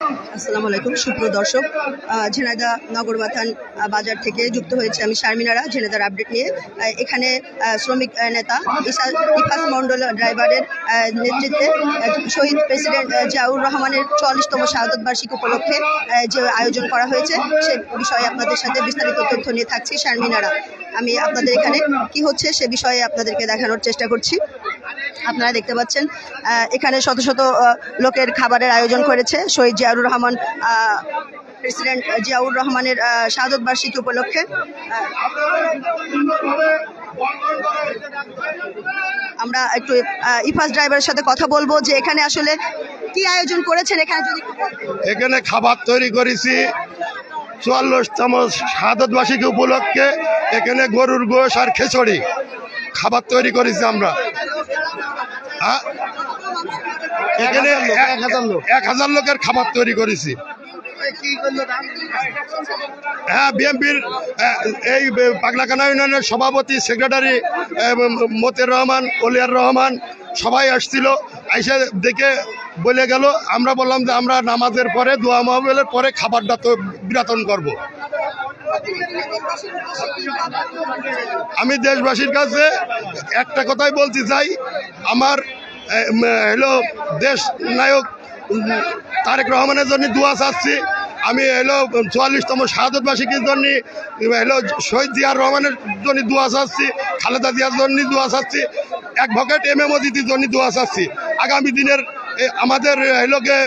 আসসালামু আলাইকুম, সুপ্রিয় দর্শক। ঝিনাইদহ নগরবাথান বাজার থেকে যুক্ত হয়েছে আমি শারমিনারা ঝিনাইদার আপডেট নিয়ে। এখানে শ্রমিক নেতা ইসা- ইফাস মন্ডল ড্রাইভারের নেতৃত্বে শহীদ প্রেসিডেন্ট জিয়াউর রহমানের চুয়াল্লিশতম শাহাদত বার্ষিকী উপলক্ষে যে আয়োজন করা হয়েছে, সে বিষয়ে আপনাদের সাথে বিস্তারিত তথ্য নিয়ে থাকছি শারমিনারা। আমি আপনাদের এখানে কি হচ্ছে সে বিষয়ে আপনাদেরকে দেখানোর চেষ্টা করছি। আপনারা দেখতে পাচ্ছেন এখানে শত শত লোকের খাবারের আয়োজন করেছে। শহীদ জিয়াউর রহমান প্রেসিডেন্ট জিয়াউর রহমানের শাহাদত বার্ষিকী উপলক্ষে। আমরা একটু ইফাস ড্রাইভারের সাথে কথা বলব যে এখানে আসলে কি আয়োজন করেছেন? এখানে যদি এখানে খাবার তৈরি করেছি। চুয়াল্লিশতম শাহাদত বার্ষিকী উপলক্ষে এখানে গরুর গোশ আর খিচুড়ি খাবার তৈরি করেছি আমরা? এখানে এক- হাজার লোকের খাবার তৈরি করেছি। হ্যাঁ বিএনপির এই পাগলাকানা ইউনিয়নের সভাপতি সেক্রেটারি মতির রহমান অলিয়ার রহমান সবাই আসছিল এসে দেখে বলে গেল আমরা বললাম যে আমরা নামাজের পরে দোয়া মাহবিলের পরে খাবারটা তো বিরাতন করব। আমি দেশবাসীর কাছে একটা কথাই বলতে চাই আমার হলো দেশ নায়ক তারেক রহমানের জন্য দোয়া চাচ্ছি। আমি হলো চুয়াল্লিশতম শাহাদত বার্ষিকীর জন্য হলো শহীদ জিয়ার রহমানের জন্য দোয়া চাচ্ছি, খালেদা জিয়ার জন্য দোয়া চাচ্ছি এক ভকেট এম, এ, মজিদির জন্য দোয়া চাচ্ছি। আগামী দিনের আমাদের হলোকে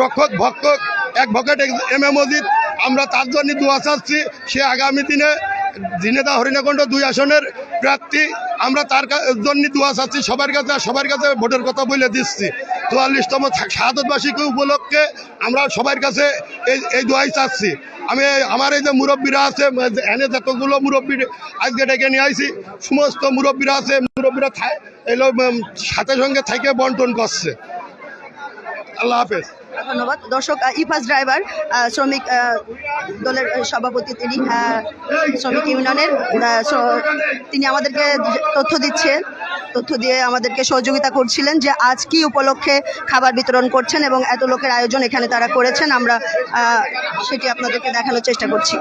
রক্ষক, ভক্ষক এক ভকেট এম, এ, মজিদ, আমরা তার জন্য দোয়া চাচ্ছি। সে আগামী দিনে ঝিনেদা হরিণাকণ্ড দুই আসনের প্রার্থী। আমরা তার জন্য দোয়া চাচ্ছি, সবার কাছে সবার কাছে ভোটের কথা বলে দিচ্ছি। চুয়াল্লিশতম শাহাদত বার্ষিকী উপলক্ষে আমরা সবার কাছে এই এই দোয়াই চাচ্ছি। আমি আমার এই যে মুরব্বীরা আছে এনে যতগুলো মুরব্বী আজকে ডেকে নিয়ে আইছি, সমস্ত মুরব্বীরা আছে, মুরব্বীরা এলো সাথে সঙ্গে থেকে বন্টন করছে। আল্লাহ হাফেজ। ধন্যবাদ। দর্শক ইফাস ড্রাইভার শ্রমিক দলের সভাপতি তিনি শ্রমিক ইউনিয়নের তিনি আমাদেরকে তথ্য দিচ্ছেন, তথ্য দিয়ে আমাদেরকে সহযোগিতা করছিলেন যে আজ কি উপলক্ষে খাবার বিতরণ করছেন এবং এত লোকের আয়োজন এখানে তারা করেছেন। আমরা সেটি আপনাদেরকে দেখানোর চেষ্টা করছি।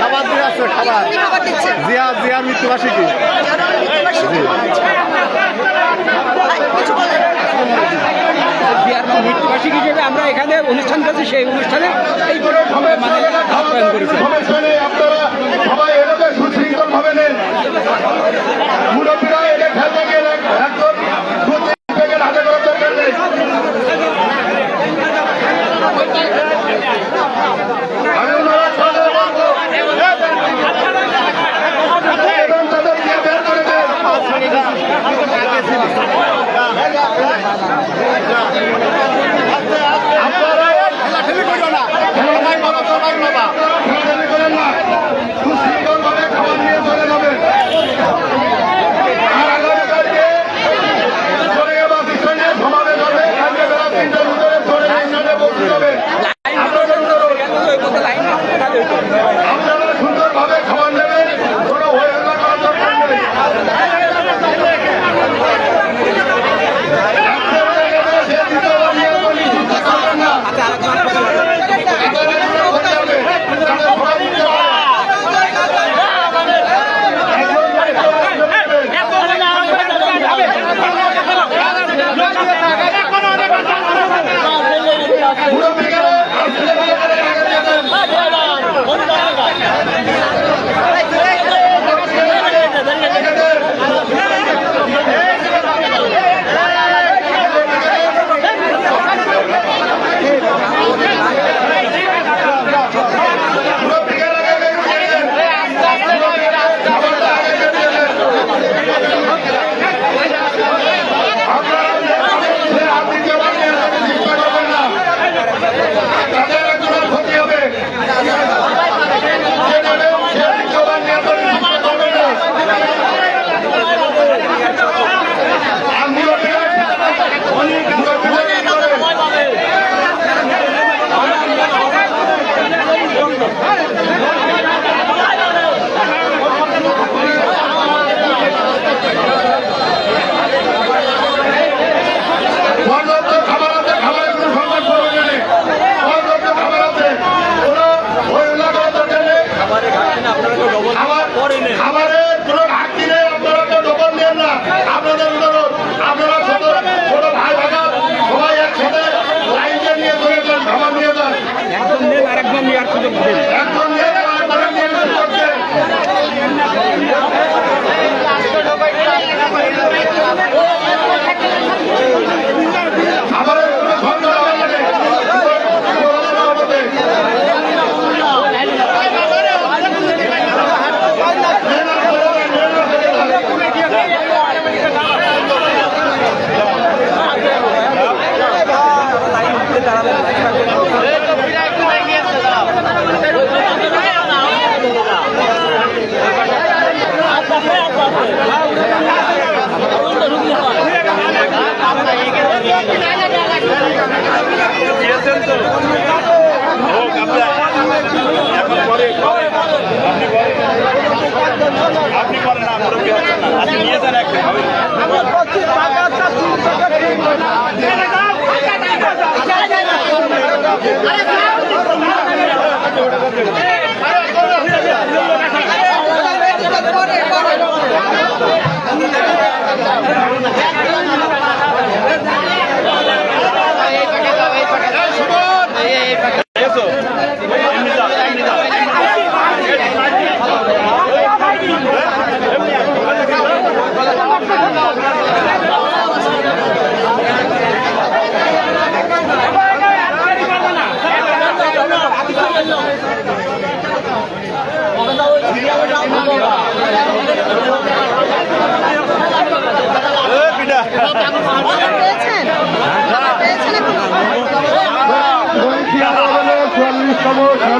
খাবার দিয়ে আসছে খাবার জিয়া জিয়ার মৃত্যুবার্ষিকী?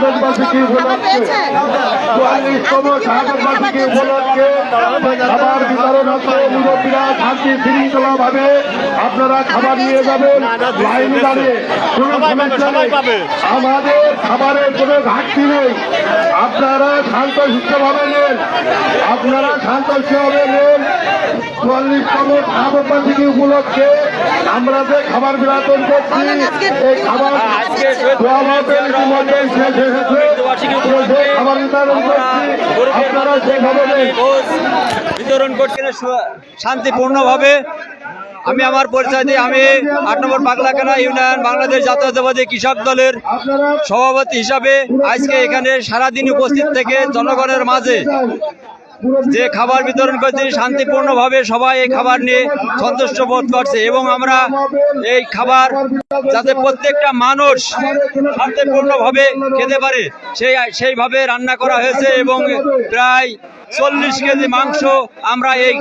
চুয়াল্লিশতম শাহাদতবার্ষিকী উপলক্ষে চুয়াল্লিশতম শাহাদতবার্ষিকী উপলক্ষে খাবার বিতরণ হচ্ছে মুরব্বীরা শান্তি শৃঙ্খলা ভাবে আপনারা খাবার নিয়ে যাবেন লাইন দাঁড়িয়ে। কোনো সমস্যা নেই। আমাদের খাবারের কোনো ঘাটতি নেই। আপনারা শান্ত সুস্থভাবে নেন। আপনারা শান্ত সুস্থভাবে নেন। চুয়াল্লিশতম শাহাদতবার্ষিকী উপলক্ষে আমরা যে খাবার বিতরণ করছি এই খাবার আজকে দোয়া মাহফিল ইতিমধ্যে শেষ হয়েছে। খাবার বিতরণ করছি, আপনারা সেভাবে বিতরণ করছেন শান্তিপূর্ণভাবে আমি আমার পরিচয় দিই, আমি আট নম্বর পাগলাকানা ইউনিয়ন বাংলাদেশ জাতীয়তাবাদী কৃষক দলের সভাপতি হিসাবে আজকে এখানে সারাদিন উপস্থিত থেকে জনগণের মাঝে যে খাবার বিতরণ করছি, শান্তিপূর্ণভাবে সবাই এই খাবার নিয়ে সন্তুষ্ট বোধ করছে এবং আমরা এই খাবার যাতে প্রত্যেকটা মানুষ শান্তিপূর্ণভাবে খেতে পারে, সেই সেইভাবে রান্না করা হয়েছে এবং প্রায় চল্লিশ কেজি মাংস আমরা এই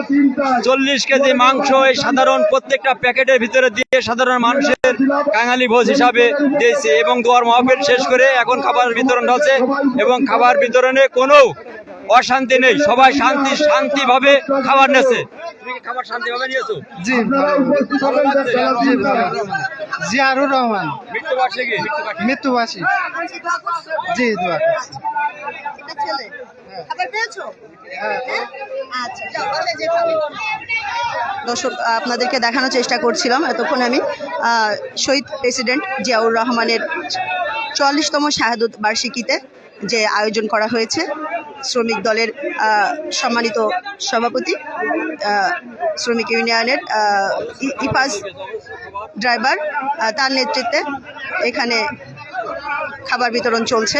চল্লিশ কেজি মাংস এই সাধারণ প্রত্যেকটা প্যাকেটের ভিতরে দিয়ে সাধারণ মানুষের কাঙালি ভোজ হিসাবে দিয়েছি এবং দোয়ার মহফিল শেষ করে এখন খাবার বিতরণ হচ্ছে এবং খাবার বিতরণে কোনো অশান্তি নেই। সবাই শান্তি শান্তিভাবে খাবার নেছে খাবার শান্তিভাবে নিয়েছো? জি জি জিয়ারুর রহমান। মৃত্যুবার্ষিকী? মৃত্যুবাসী জি দোয়া করছি। এটা ছেলে। খাবার পেয়েছ হ্যাঁ? আচ্ছা। দর্শক আপনাদেরকে দেখানোর চেষ্টা করছিলাম এতক্ষণ আমি শহীদ প্রেসিডেন্ট জিয়াউর রহমানের চুয়াল্লিশতম শাহাদত বার্ষিকীতে যে আয়োজন করা হয়েছে শ্রমিক দলের সম্মানিত সভাপতি শ্রমিক ইউনিয়নের আহ, ই- ইপাস ড্রাইভার তার নেতৃত্বে এখানে খাবার বিতরণ চলছে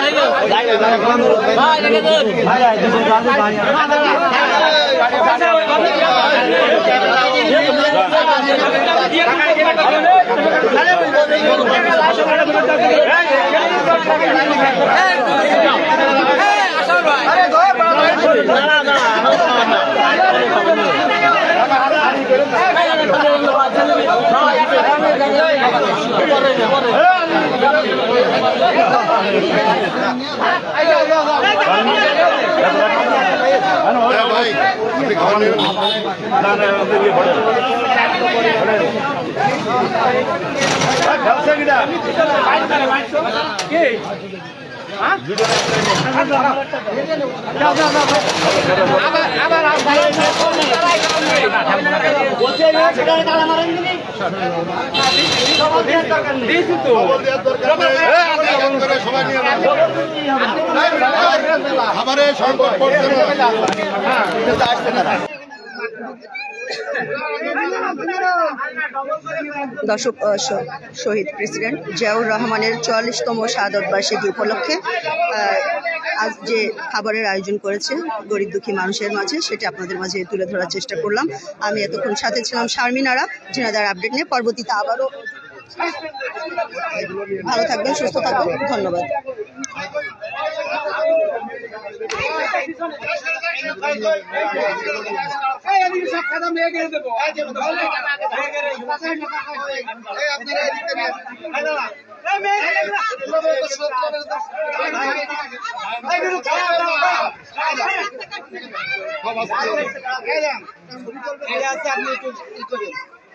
ভাই নিয়ে যাও খাবারের সংকট পড়ছে না। দর্শক শহীদ প্রেসিডেন্ট জিয়াউর রহমানের চুয়াল্লিশতম শাহাদত বার্ষিকী উপলক্ষে আজ যে খাবারের আয়োজন করেছে গরিব দুঃখী মানুষের মাঝে, সেটি আপনাদের মাঝে তুলে ধরার চেষ্টা করলাম। আমি এতক্ষণ সাথে ছিলাম শারমিনারা জিনাদার আপডেট নিয়ে পরবর্তীতে আবারও ভালো থাকবেন, সুস্থ থাকবেন। ধন্যবাদ। আপনার